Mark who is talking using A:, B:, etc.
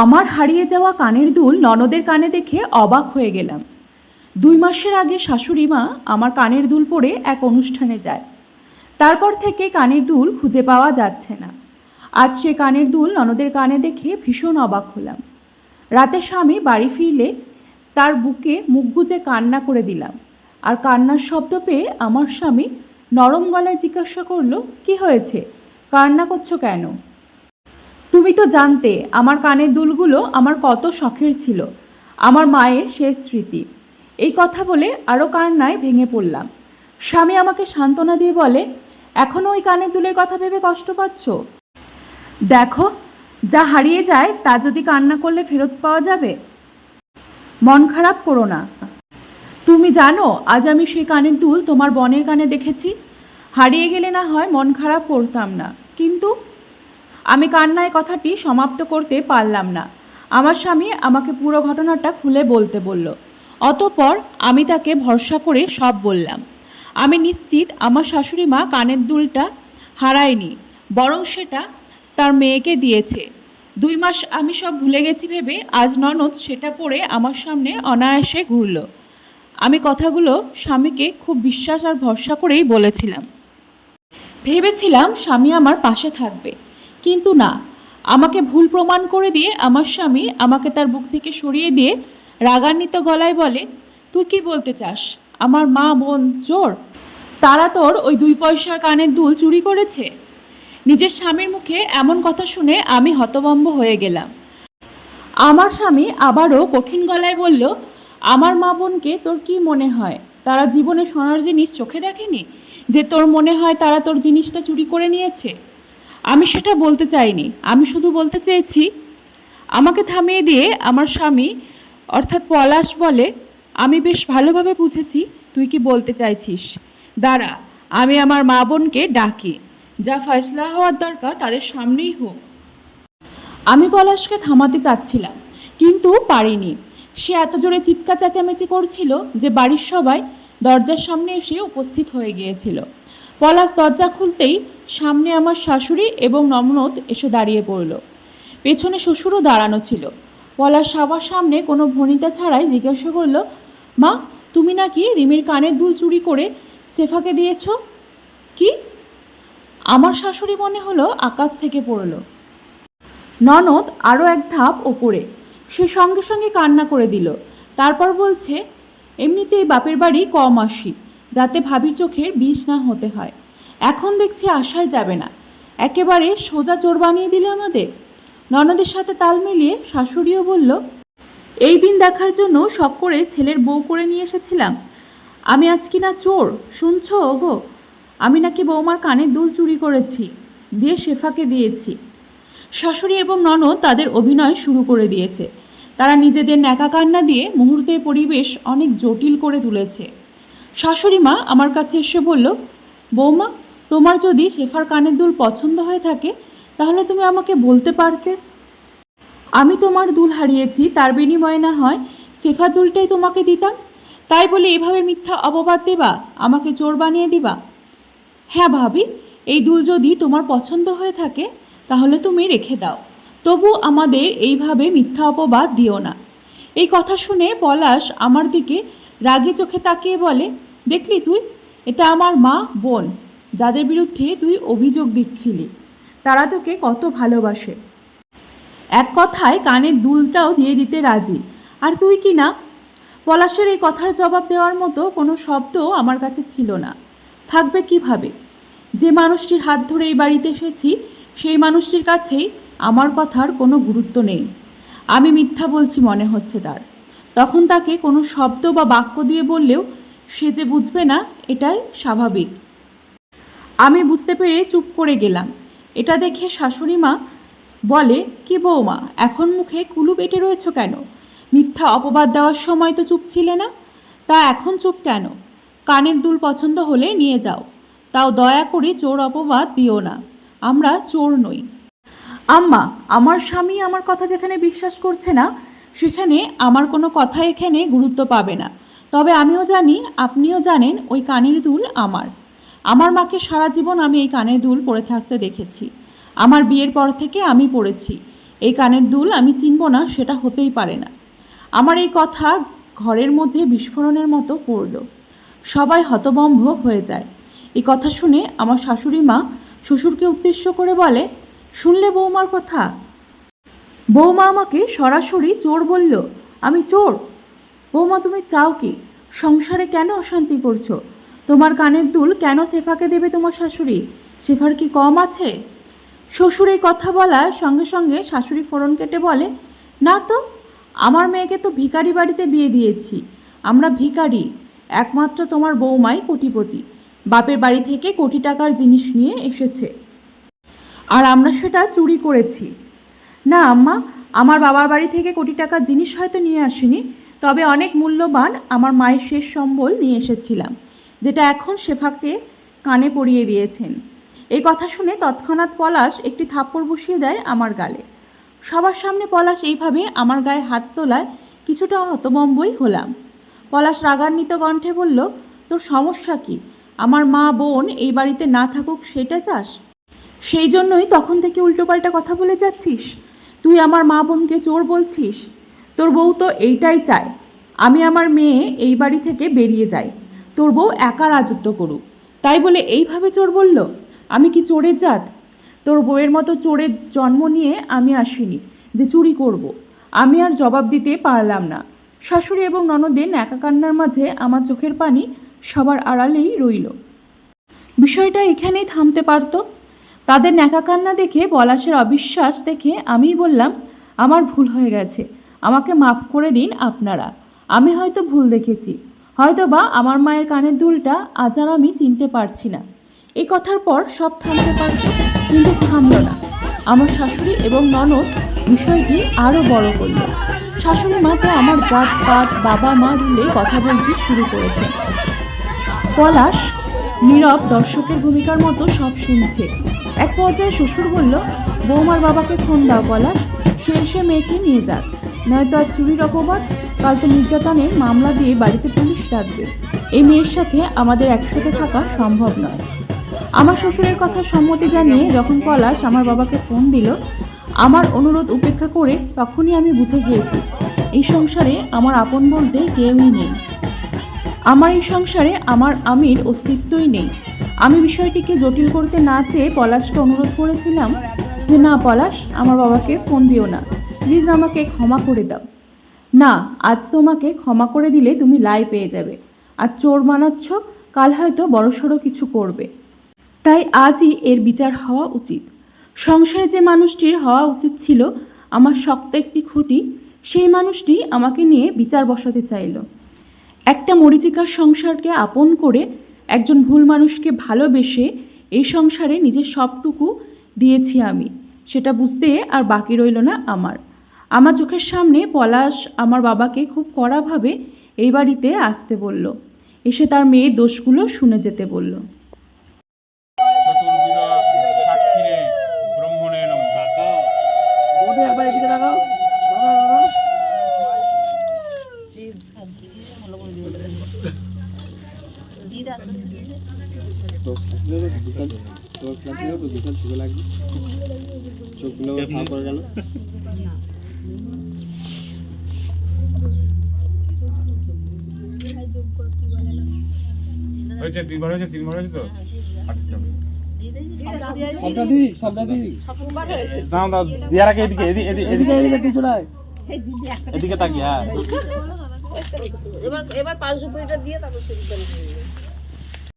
A: আমার হারিয়ে যাওয়া কানের দুল ননদের কানে দেখে অবাক হয়ে গেলাম। দুই মাসের আগে শাশুড়ি মা আমার কানের দুল পরে এক অনুষ্ঠানে যায়। তারপর থেকে কানের দুল খুঁজে পাওয়া যাচ্ছে না। আজ সে কানের দুল ননদের কানে দেখে ভীষণ অবাক হলাম। রাতে স্বামী বাড়ি ফিরলে তার বুকে মুখ গুজে কান্না করে দিলাম। আর কান্নার শব্দ পেয়ে আমার স্বামী নরম গলায় জিজ্ঞাসা করল, কি হয়েছে? কান্না করছ কেন? তুমি তো জানতে, আমার কানের দুলগুলো আমার কত শখের ছিল। আমার মায়ের শেষ স্মৃতি। এই কথা বলে আরও কান্নায় ভেঙে পড়লাম। স্বামী আমাকে সান্ত্বনা দিয়ে বলে এখনও ওই কানের দুলের কথা ভেবে কষ্ট পাচ্ছ? দেখো, যা হারিয়ে যায় তা যদি কান্না করলে ফেরত পাওয়া যাবে? মন খারাপ করো না। তুমি জানো, আজ আমি সেই কানের দুল তোমার বনের কানে দেখেছি। হারিয়ে গেলে না হয় মন খারাপ করতাম না। কিন্তু আমি কান্নায় কথাটি সমাপ্ত করতে পারলাম না। আমার স্বামী আমাকে পুরো ঘটনাটা খুলে বলতে বলল। অতপর আমি তাকে ভরসা করে সব বললাম। আমি নিশ্চিত আমার শাশুড়ি মা কানের দুলটা হারায়নি, বরং সেটা তার মেয়েকে দিয়েছে। দুই মাস আমি সব ভুলে গেছি ভেবে আজ ননদ সেটা পরে আমার সামনে অনায়াসে ঘুরল। আমি কথাগুলো স্বামীকে খুব বিশ্বাস আর ভরসা করেই বলেছিলাম। ভেবেছিলাম স্বামী আমার পাশে থাকবে। কিন্তু না। আমাকে ভুল প্রমাণ করে দিয়ে আমার স্বামী আমাকে তার বুক থেকে সরিয়ে দিয়ে রাগান্বিত গলায় বলে, তুই কি বলতে চাস? আমার মা, বোন, চোর, তারা তোর ওই দুই পয়সার কানের দুল চুরি করেছে। নিজের স্বামীর মুখে এমন কথা শুনে আমি হতভম্ব হয়ে গেলাম। আমার স্বামী আবারও কঠিন গলায় বলল, আমার মা, বোনকে তোর কি মনে হয়? তারা জীবনে সোনার জিনিস চোখে দেখেনি? যে তোর মনে হয় তারা তোর জিনিসটা চুরি করে নিয়েছে? আমি সেটা বলতে চাইনি। আমি শুধু বলতে চেয়েছি, আমাকে থামিয়ে দিয়ে আমার স্বামী, অর্থাৎ পলাশ বলে, আমি বেশ ভালোভাবে বুঝেছি, তুই কি বলতে চাইছিস? দাঁড়া, আমি আমার মা বোনকে ডাকি, যা ফয়সলা হওয়ার দরকার তাদের সামনেই হোক। আমি পলাশকে থামাতে চাচ্ছিলাম, কিন্তু পারিনি। সে এত জোরে চিৎকার চেঁচামেচি করছিল যে বাড়ির সবাই দরজার সামনে এসে উপস্থিত হয়ে গিয়েছিল। পলাশ দরজা খুলতেই সামনে আমার শাশুড়ি এবং নমনদ এসে দাঁড়িয়ে পড়ল। পেছনে শ্বশুরও দাঁড়ানো ছিল। পলাশ সবার সামনে কোনো ভনিতা ছাড়াই জিজ্ঞাসা করল, মা, তুমি নাকি রিমির কানের দুল চুরি করে সেফাকে দিয়েছ? কি? আমার শাশুড়ি মনে হলো আকাশ থেকে পড়ল। ননদ আরও এক ধাপ ওপরে, সে সঙ্গে সঙ্গে কান্না করে দিল। তারপর বলছে, এমনিতেই বাপের বাড়ি কম আসি, যাতে ভাবির চোখের বিষ না হতে হয়। এখন দেখছি আশায় যাবে না। একেবারে সোজা চোর বানিয়ে দিলে আমাদের। ননদের সাথে তাল মিলিয়ে শাশুড়িও বলল, এই দিন দেখার জন্য সব করে ছেলের বউ করে নিয়ে এসেছিলাম। আমি আজ কি না চোর, শুনছো ওগো? আমি নাকি বৌমার কানের দুল চুরি করেছি, দিয়ে শেফাকে দিয়েছি। শাশুড়ি এবং ননদ তাদের অভিনয় শুরু করে দিয়েছে। তারা নিজেদের ন্যাকা কান্না দিয়ে মুহূর্তের পরিবেশ অনেক জটিল করে তুলেছে। শাশুড়ি মা আমার কাছে এসে বলল, বৌমা তোমার যদি শেফার কানের দুল পছন্দ হয়ে থাকে, তাহলে তুমি আমাকে বলতে পারতে। আমি তোমার দুল হারিয়েছি, তার বিনিময়ে না হয় শেফার দুলটাই তোমাকে দিতাম। তাই বলে এভাবে মিথ্যা অপবাদ দেবা, আমাকে চোর বানিয়ে দিবা? হ্যাঁ ভাবি, এই দুল যদি তোমার পছন্দ হয়ে থাকে, তাহলে তুমি রেখে দাও। তবু আমাদের এইভাবে মিথ্যা অপবাদ দিও না। এই কথা শুনে পলাশ আমার দিকে রাগে চোখে তাকিয়ে বলে, দেখলি তুই? এটা আমার মা, বোন। যাদের বিরুদ্ধে তুই অভিযোগ দিচ্ছিলি, তারা তোকে কত ভালোবাসে। এক কথায় কানের দুলটাও দিয়ে দিতে রাজি। আর তুই কি না? পলাশের এই কথার জবাব দেওয়ার মতো কোনো শব্দ আমার কাছে ছিল না। থাকবে কীভাবে? যে মানুষটির হাত ধরে এই বাড়িতে এসেছি, সেই মানুষটির কাছেই আমার কথার কোনো গুরুত্ব নেই। আমি মিথ্যা বলছি মনে হচ্ছে তার। তখন তাকে কোনো শব্দ বা বাক্য দিয়ে বললেও সে যে বুঝবে না, এটাই স্বাভাবিক। আমি বুঝতে পেরে চুপ করে গেলাম। এটা দেখে শাশুড়ি মা বলে, কি বৌমা, এখন মুখে কুলু বেটে রয়েছ কেন? মিথ্যা অপবাদ দেওয়ার সময় তো চুপ ছিলে না? তা এখন চুপ কেন? কানের দুল পছন্দ হলে নিয়ে যাও। তাও দয়া করে চোর অপবাদ দিও না। আমরা চোর নই। আম্মা, আমার স্বামী আমার কথা যেখানে বিশ্বাস করছে না, সেখানে আমার কোনো কথা এখানে গুরুত্ব পাবে না। তবে আমিও জানি, আপনিও জানেন, ওই কানের দুল আমার। আমার মাকে সারা জীবন আমি এই কানের দুল পরে থাকতে দেখেছি। আমার বিয়ের পর থেকে আমি পড়েছি। এই কানের দুল আমি চিনব না, সেটা হতেই পারে না। আমার এই কথা ঘরের মধ্যে বিস্ফোরণের মতো পড়ল। সবাই হতবম্ব হয়ে যায়। এই কথা শুনে আমার শাশুড়ি মা শ্বশুরকে উদ্দেশ্য করে বলে, শুনলে বৌমার কথা? বৌমা আমাকে সরাসরি চোর বলল, আমি চোর। বৌমা তুমি চাও কি? সংসারে কেন অশান্তি করছ? তোমার কানের দুল কেন সেফাকে দেবে তোমার শাশুড়ি? সেফার কি কম আছে? শ্বশুর এই কথা বলার সঙ্গে সঙ্গে শাশুড়ি ফোড়ন কেটে বলে, না তো, আমার মেয়েকে তো ভিখারি বাড়িতে বিয়ে দিয়েছি। আমরা ভিখারি, একমাত্র তোমার বৌমাই কোটিপতি। বাপের বাড়ি থেকে কোটি টাকার জিনিস নিয়ে এসেছে। আর আমরা সেটা চুরি করেছি। না, আম্মা, আমার বাবার বাড়ি থেকে কোটি টাকার জিনিস হয়তো নিয়ে আসিনি, তবে অনেক মূল্যবান আমার মায়ের শেষ সম্বল নিয়ে এসেছিলাম। যেটা এখন শেফাকে কানে পরিয়ে দিয়েছেন। এই কথা শুনে তৎক্ষণাৎ পলাশ একটি থাপ্পড় বসিয়ে দেয় আমার গালে। সবার সামনে পলাশ এইভাবে আমার গায়ে হাত তোলায় কিছুটা হতবম্বই হলাম। পলাশ রাগান্বিত কণ্ঠে বলল, তোর সমস্যা কি? আমার মা বোন এই বাড়িতে না থাকুক, সেটা চাস? সেই জন্যই তখন থেকে উল্টোপাল্টা কথা বলে যাচ্ছিস? তুই আমার মা বোনকে চোর বলছিস? তোর বউ তো এইটাই চায়। আমি আমার মেয়ে এই বাড়ি থেকে বেরিয়ে যাই। তোর বউ একা রাজত্ব করুক। তাই বলে এইভাবে চোর বলল, আমি কি চোরের জাত? তোর বউয়ের মতো চোরের জন্ম নিয়ে আমি আসিনি যে চুরি করব। আমি আর জবাব দিতে পারলাম না। শাশুড়ি এবং ননদের কান্নার মাঝে আমার চোখের পানি সবার আড়ালেই রইল। বিষয়টা এখানেই থামতে পারতো। তাদের কান্না দেখে পলাশের অবিশ্বাস দেখে আমিই বললাম, আমার ভুল হয়ে গেছে। আমাকে মাফ করে দিন আপনারা। আমি হয়তো ভুল দেখেছি। হয়তো বা আমার মায়ের কানের দুলটা আজ আর আমি চিনতে পারছি না। এই কথার পর সব থামতে পারত কিন্তু থামল না। আমার শাশুড়ি এবং ননদ বিষয়টি আরও বড় করল। শাশুড়ি মা তো আমার জাত, পাত, বাবা, মা মিলে কথা বলতে শুরু করেছে। পলাশ, নীরব দর্শকের ভূমিকার মতো সব শুনছে। এক পর্যায়ে শ্বশুর বলল, বৌমার বাবাকে ফোন দাও পলাশ, সে এসে মেয়েকে নিয়ে যাক। নয়তো আর চুরির অপবাদ? কাল তো নির্যাতনের মামলা দিয়ে বাড়িতে পুলিশ ডাকবে। এই মেয়ের সাথে আমাদের একসাথে থাকা সম্ভব নয়। আমার শ্বশুরের কথা সম্মতি জানিয়ে যখন পলাশ আমার বাবাকে ফোন দিল, আমার অনুরোধ উপেক্ষা করে তখনই আমি বুঝে গিয়েছি, এই সংসারে আমার আপন বলতে কেউই নেই। আমার এই সংসারে আমার আমির অস্তিত্বই নেই। আমি বিষয়টিকে জটিল করতে না চেয়ে পলাশকে অনুরোধ করেছিলাম যে, না পলাশ, আমার বাবাকে ফোন দিও না। প্লিজ আমাকে ক্ষমা করে দাও। না, আজ তোমাকে ক্ষমা করে দিলে তুমি লাই পেয়ে যাবে। আর চোর মানাচ্ছ, কাল হয়তো বড়সড় কিছু করবে। তাই আজই এর বিচার হওয়া উচিত। সংসারে যে মানুষটির হওয়া উচিত ছিল, আমার শক্ত একটি খুঁটি, সেই মানুষটি আমাকে নিয়ে বিচার বসাতে চাইলো। একটা মরিচিকার সংসারকে আপন করে একজন ভুল মানুষকে ভালোবেসে এই সংসারে নিজের সবটুকু দিয়েছি আমি। সেটা বুঝতে আর বাকি রইল না আমার। আমার চোখের সামনে পলাশ আমার বাবাকে খুব কড়াভাবে এই বাড়িতে আসতে বলল। এসে তার মেয়ের দোষগুলো শুনে যেতে বলল।
B: চোখগুলো ফাঁক করে গেল
C: হয়েছে? তিনবার হয়েছে? তিনবার হয়েছে তো? আচ্ছা।
B: সবটা দিদি সবটা দিদি
D: দাও দাও দিয়ার আগে এদিকে এদিকে। এদিকে
B: এদিকে এদিকে
D: এদিকে তাকিয়ে হ্যাঁ।
E: এবার এবার পাঁচশো কুড়িটা দিয়ে তারপর